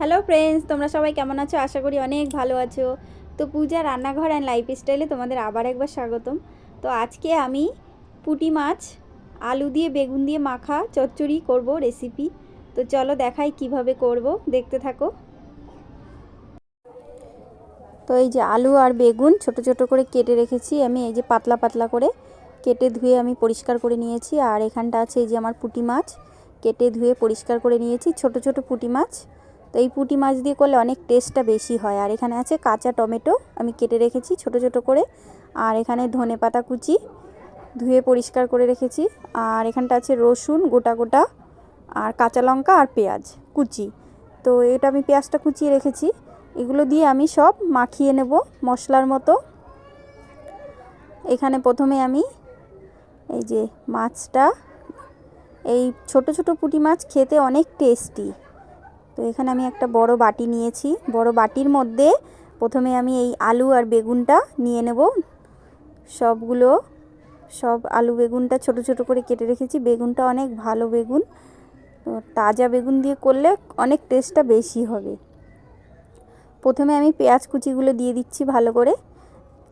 Hello friends তোমরা সবাই কেমন আছো? আশা করি অনেক ভালো আছো। তো পূজা রান্নাঘর অ্যান্ড লাইফ স্টাইলে তোমাদের আবার একবার স্বাগতম। তো আজকে আমি পুঁটি মাছ, আলু দিয়ে, বেগুন দিয়ে মাখা, চচ্চড়ি করব রেসিপি তো চলো দেখাই কীভাবে করব। দেখতে থাকো। তো এই যে আলু আর বেগুন ছোট ছোট করে কেটে রেখেছি। আমি এই যে পাতলা পাতলা করে কেটে ধুয়ে আমি পরিষ্কার করে নিয়েছি। আর এখানটা আছে এই যে আমার পুঁটি মাছ। কেটে ধুয়ে পরিষ্কার করে নিয়েছি। ছোট ছোট পুঁটি মাছ। তো এই পুঁটি মাছ দিয়ে করলে অনেক টেস্টটা বেশি হয়। আর এখানে আছে কাঁচা টমেটো, আমি কেটে রেখেছি ছোট ছোট করে। আর এখানে ধনে পাতা কুচি ধুয়ে পরিষ্কার করে রেখেছি। আর এখানটা আছে রসুন, গোটা গোটা, আর কাঁচা লঙ্কা আর পেঁয়াজ কুচি। তো এটা আমি পেঁয়াজটা কুচিয়ে রেখেছি। এগুলো দিয়ে আমি সব মাখিয়ে নেব মশলার মতো। এখানে প্রথমে আমি এই যে মাছটা, এই ছোট ছোট পুঁটি মাছ খেতে অনেক টেস্টি তো এখানে আমি একটা বড় বাটি নিয়েছি। বড় বাটির মধ্যে প্রথমে আমি এই আলু আর বেগুনটা নিয়ে নেব। সবগুলো, সব আলু বেগুনটা ছোট ছোট করে কেটে রেখেছি। বেগুনটা অনেক ভালো বেগুন। তো তাজা বেগুন দিয়ে করলে অনেক টেস্টটা বেশি হবে। প্রথমে আমি পেঁয়াজ কুচিগুলো দিয়ে দিচ্ছি ভালো করে।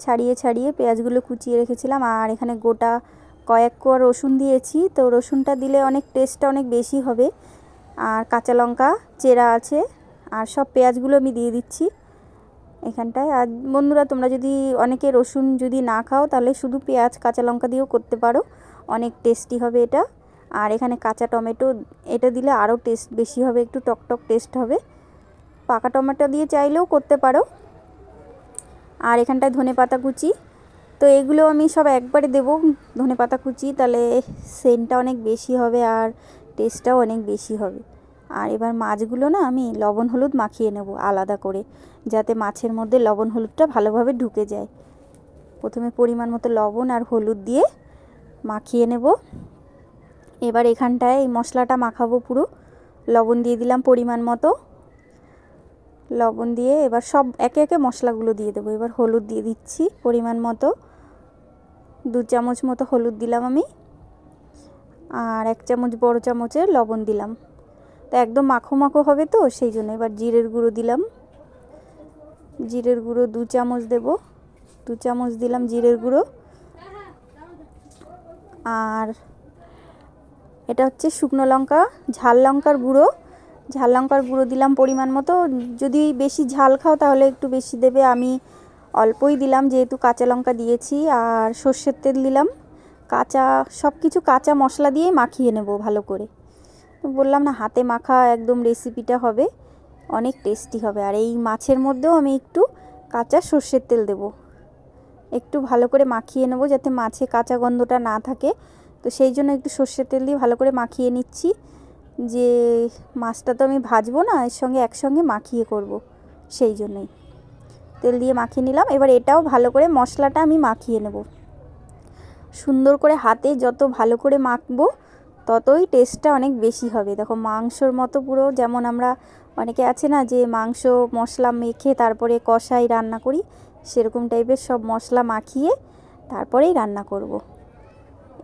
ছাড়িয়ে ছাড়িয়ে পেঁয়াজগুলো কুচিয়ে রেখেছিলাম। আর এখানে গোটা কয়েক কোয়া রসুন দিয়েছি। তো রসুনটা দিলে অনেক টেস্টটা অনেক বেশি হবে। আর কাঁচা লঙ্কা, চেরা আছে, আর সব পেঁয়াজগুলো আমি দিয়ে দিচ্ছি এখানটায়। আর বন্ধুরা, তোমরা যদি অনেকে রসুন যদি না খাও, তাহলে শুধু পেঁয়াজ, কাঁচা লঙ্কা দিয়েও করতে পারো। অনেক টেস্টি হবে এটা। আর এখানে কাঁচা টমেটো, এটা দিলে আরও টেস্ট বেশি হবে, একটু টক টক টেস্ট হবে। পাকা টমেটো দিয়ে চাইলেও করতে পারো। আর এখানটায় ধনে পাতা কুচি। তো এগুলো আমি সব একবারে দেবো ধনে পাতা কুচি, তাহলে সেন্টটা অনেক বেশি হবে। আর টেস্টটাও অনেক বেশি হবে। আর এবার মাছগুলো না আমি লবণ হলুদ মাখিয়ে নেব আলাদা করে, যাতে মাছের মধ্যে লবণ হলুদটা ভালোভাবে ঢুকে যায়। প্রথমে পরিমাণ মতো লবণ আর হলুদ দিয়ে মাখিয়ে নেব। এবার এখানটায় এই মশলাটা মাখাবো পুরো। লবণ দিয়ে দিলাম পরিমাণ মতো। লবণ দিয়ে এবার সব একে একে মশলাগুলো দিয়ে দেবো। এবার হলুদ দিয়ে দিচ্ছি পরিমাণ মতো। দু চামচ মতো হলুদ দিলাম আমি। আর এক চামচ বড় চামচের লবণ দিলাম। তো একদম মাখো মাখো হবে তো, সেই জন্য এবার জিরের গুঁড়ো দিলাম। জিরের গুঁড়ো দু চামচ দেব। দু চামচ দিলাম জিরের গুঁড়ো। আর এটা হচ্ছে শুকনো লঙ্কা, ঝাল লঙ্কার গুঁড়ো। ঝাল লঙ্কার গুঁড়ো দিলাম পরিমাণ মতো। যদি বেশি ঝাল খাও তাহলে একটু বেশি দেবে। আমি অল্পই দিলাম, যেহেতু কাঁচা লঙ্কা দিয়েছি। আর সর্ষের তেল দিলাম। কাঁচা সব কিছু কাঁচা মশলা দিয়েই মাখিয়ে নেব ভালো করে। বললাম, না, হাতে মাখা একদম রেসিপিটা হবে, অনেক টেস্টি হবে। আর এই মাছের মধ্যেও আমি একটু কাঁচা সর্ষের তেল দেব। একটু ভালো করে মাখিয়ে নেব যাতে মাছে কাঁচা গন্ধটা না থাকে। তো সেই জন্য একটু সর্ষের তেল দিয়ে ভালো করে মাখিয়ে নিচ্ছি। যে মাছটা তো আমি ভাজবো না, এর সঙ্গে একসঙ্গে মাখিয়ে করব, সেই জন্যই। তেল দিয়ে মাখিয়ে নিলাম। এবার এটাও ভালো করে মশলাটা আমি মাখিয়ে নেব। সুন্দর করে হাতে যত ভালো করে মাখবো, ততই টেস্টটা অনেক বেশি হবে। দেখো, মাংসর মতো পুরো যেমন আমরা অনেকে আছে না যে মাংস, মশলা মেখে তারপরে কষাই রান্না করি, সেরকম টাইপের সব মশলা মাখিয়ে তারপরেই রান্না করব।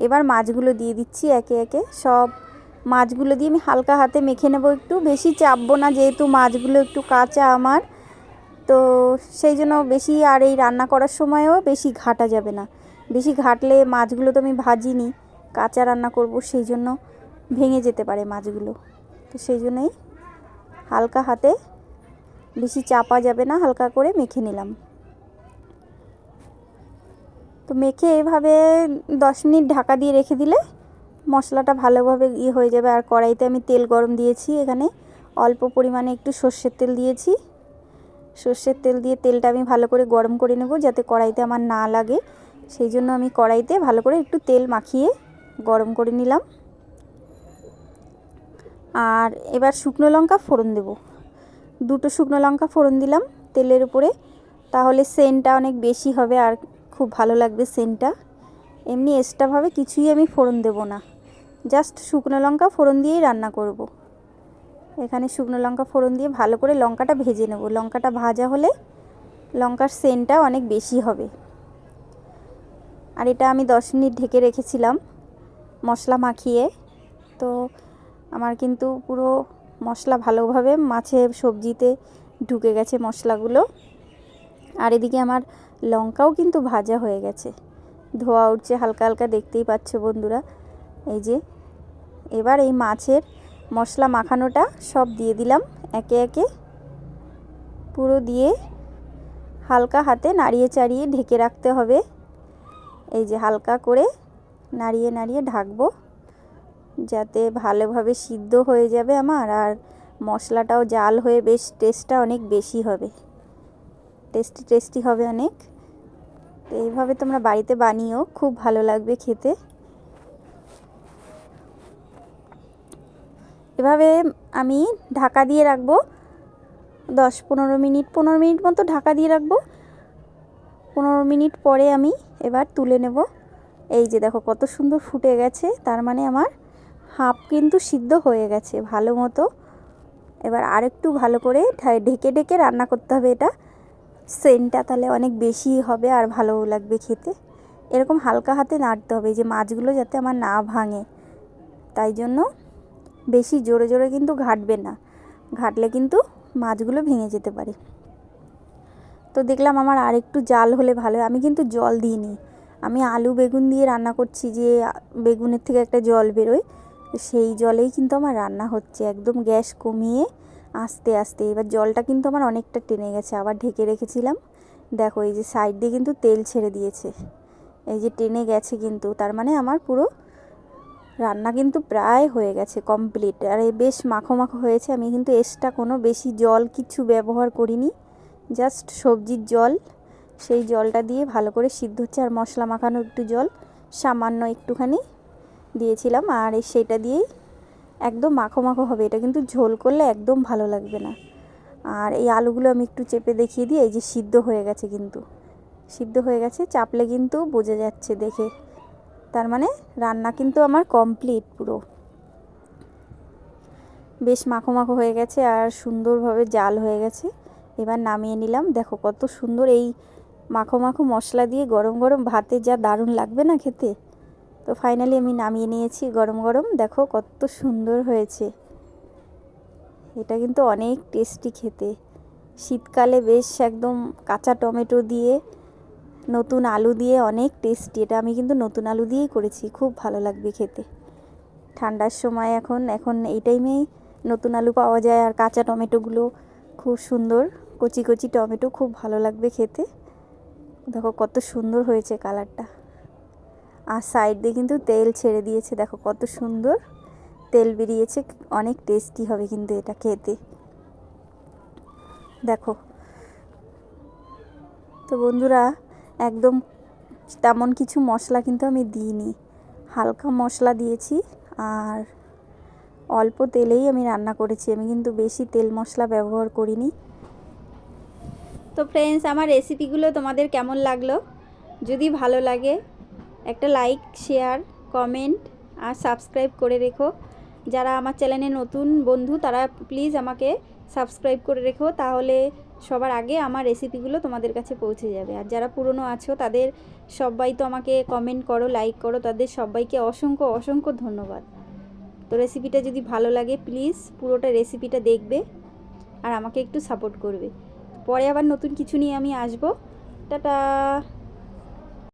এবার মাছগুলো দিয়ে দিচ্ছি একে একে। সব মাছগুলো দিয়ে আমি হালকা হাতে মেখে নেব একটু। বেশি চাপবো না, যেহেতু মাছগুলো একটু কাঁচা আমার। তো সেই জন্য বেশি আর এই রান্না করার সময়ও বেশি ঘাটা যাবে না। বেশি ঘাটলে মাছগুলো তো আমি ভাজিনি, কাঁচা রান্না করব, সেই জন্য ভেঙে যেতে পারে মাছগুলো। তো সেই জন্যই হালকা হাতে বেশি চাপা যাবে না, হালকা করে মেখে নিলাম। তো মেখে এভাবে দশ মিনিট ঢাকা দিয়ে রেখে দিলে মশলাটা ভালোভাবে ইয়ে হয়ে যাবে। আর কড়াইতে আমি তেল গরম দিয়েছি, এখানে অল্প পরিমাণে একটু সর্ষের তেল দিয়েছি। সর্ষের তেল দিয়ে তেলটা আমি ভালো করে গরম করে নেব, যাতে কড়াইতে আমার না লাগে। সেই জন্য আমি কড়াইতে ভালো করে একটু তেল মাখিয়ে গরম করে নিলাম। আর এবার শুকনো লঙ্কা ফোড়ন দেব। দুটো শুকনো লঙ্কা ফোড়ন দিলাম তেলের উপরে। তাহলে সেন্টটা অনেক বেশি হবে আর খুব ভালো লাগবে সেন্টটা। এমনি এক্সট্রাভাবে কিছুই আমি ফোড়ন দেব না। জাস্ট শুকনো লঙ্কা ফোড়ন দিয়েই রান্না করব। এখানে শুকনো লঙ্কা ফোড়ন দিয়ে ভালো করে লঙ্কাটা ভেজে নেব। লঙ্কাটা ভাজা হলে লঙ্কার সেন্টটা অনেক বেশি হবে। আর এটা আমি দশ মিনিট ঢেকে রেখেছিলাম মশলা মাখিয়ে। তো আমার কিন্তু পুরো মশলা ভালোভাবে মাছের সবজিতে ঢুকে গেছে মশলাগুলো। আর এদিকে আমার লঙ্কাও কিন্তু ভাজা হয়ে গেছে। ধোয়া উঠছে, হালকা হালকা দেখতেই পাচ্ছ বন্ধুরা। এই যে, এবার এই মাছের মশলা মাখানোটা সব দিয়ে দিলাম একে একে। পুরো দিয়ে হালকা হাতে নাড়িয়ে চাড়িয়ে ঢেকে রাখতে হবে। এই যে হালকা করে নাড়িয়ে নাড়িয়ে ঢাকবো, যাতে ভালোভাবে সিদ্ধ হয়ে যাবে আমার, আর মশলাটাও জাল হয়ে বেশ টেস্টটা অনেক বেশি হবে। টেস্টি টেস্টি হবে অনেক। তো এইভাবে তোমরা বাড়িতে বানিও খুব ভালো লাগবে খেতে। এভাবে আমি ঢাকা দিয়ে রাখব, দশ পনেরো মিনিট পনেরো মিনিট মতো ঢাকা দিয়ে রাখব। পনেরো মিনিট পরে আমি এবার তুলে নেব। এই যে দেখো কত সুন্দর ফুটে গেছে, তার মানে আমার হাফ কিন্তু সিদ্ধ হয়ে গেছে ভালো মতো। এবার আরেকটু ভালো করে ঢেকে ঢেকে রান্না করতে হবে এটা। সেন্টটা তাহলে অনেক বেশি হবে আর ভালো লাগবে খেতে। এরকম হালকা হাতে নাড়তে হবে যে মাছগুলো যাতে আমার না ভাঙে। তাই জন্য বেশি জোরে জোরে কিন্তু ঘাটবে না। ঘাটলে কিন্তু মাছগুলো ভেঙে যেতে পারে। তো দেখলাম আমার আর একটু জাল হলে ভালো আমি কিন্তু জল দিইনি। আমি আলু বেগুন দিয়ে রান্না করছি যে বেগুনের থেকে একটা জল বেরোয়। সেই জলেই কিন্তু আমার রান্না হচ্ছে। একদম গ্যাস কমিয়ে আস্তে আস্তে। এবার জলটা কিন্তু আমার অনেকটা টেনে গেছে। আবার ঢেকে রেখেছিলাম। দেখো, এই যে সাইড দিয়ে কিন্তু তেল ছেড়ে দিয়েছে। এই যে টেনে গেছে কিন্তু। তার মানে আমার পুরো রান্না কিন্তু প্রায় হয়ে গেছে, কমপ্লিট। আর এই বেশ মাখো মাখো হয়েছে। আমি কিন্তু এক্সট্রা কোনো বেশি জল কিছু ব্যবহার করিনি। জাস্ট সবজির জল, সেই জলটা দিয়ে ভালো করে সিদ্ধ হচ্ছে, আর মশলা মাখানো একটু জল, সামান্য একটুখানি দিয়েছিলাম, আর সেটা দিয়েই একদম মাখো মাখো হবে। এটা কিন্তু ঝোল করলে একদম ভালো লাগবে না। আর এই আলুগুলো আমি একটু চেপে দেখিয়ে দিই, এই যে সিদ্ধ হয়ে গেছে কিন্তু। সিদ্ধ হয়ে গেছে, চাপলে কিন্তু বোঝা যাচ্ছে দেখে। তার মানে রান্না কিন্তু আমার কমপ্লিট পুরো। বেশ মাখো মাখো হয়ে গেছে, আর সুন্দরভাবে জাল হয়ে গেছে। এবার নামিয়ে নিলাম। দেখো কত সুন্দর এই মাখো মাখো মশলা দিয়ে গরম গরম ভাতে যা দারুণ লাগবে না খেতে। তো ফাইনালি আমি নামিয়ে নিয়েছি গরম গরম। দেখো কত সুন্দর হয়েছে। এটা কিন্তু অনেক টেস্টি খেতে। শীতকালে বেশ একদম কাঁচা টমেটো দিয়ে, নতুন আলু দিয়ে অনেক টেস্টি এটা আমি কিন্তু নতুন আলু দিয়েই করেছি। খুব ভালো লাগবে খেতে। ঠান্ডার সময় এখন এখন এই টাইমেই নতুন আলু পাওয়া যায় আর কাঁচা টমেটোগুলো খুব সুন্দর। কচি কচি টমেটো খুব ভালো লাগবে খেতে। দেখো কত সুন্দর হয়েছে কালারটা। আর সাইড দিয়ে কিন্তু তেল ছেড়ে দিয়েছে, দেখো কত সুন্দর। তেল বেরিয়েছে, অনেক টেস্টি হবে কিন্তু এটা খেতে। দেখো। তো বন্ধুরা, একদম তেমন কিছু মশলা কিন্তু আমি দিইনি। হালকা মশলা দিয়েছি, আর অল্প তেলেই আমি রান্না করেছি। আমি কিন্তু বেশি তেল মশলা ব্যবহার করিনি। তো ফ্রেন্ডস আমার রেসিপিগুলো তোমাদের কেমন লাগল? যদি ভালো লাগে, একটা লাইক শেয়ার কমেন্ট আর সাবস্ক্রাইব করে রেখো। যারা আমার চ্যানেলে নতুন বন্ধু, তারা প্লিজ আমাকে সাবস্ক্রাইব করে রেখো, তাহলে সবার আগে আমার রেসিপিগুলো তোমাদের কাছে পৌঁছে যাবে। আর যারা পুরনো আছো, তাদের সবাই তো আমাকে কমেন্ট করো লাইক করো, তাদের সবাইকে অসংখ্য অসংখ্য ধন্যবাদ। তো রেসিপিটা যদি ভালো লাগে প্লিজ পুরোটা রেসিপিটা দেখবে আর আমাকে একটু সাপোর্ট করবে। পরে আবার নতুন কিছু নিয়ে আমি আসব। টাটা!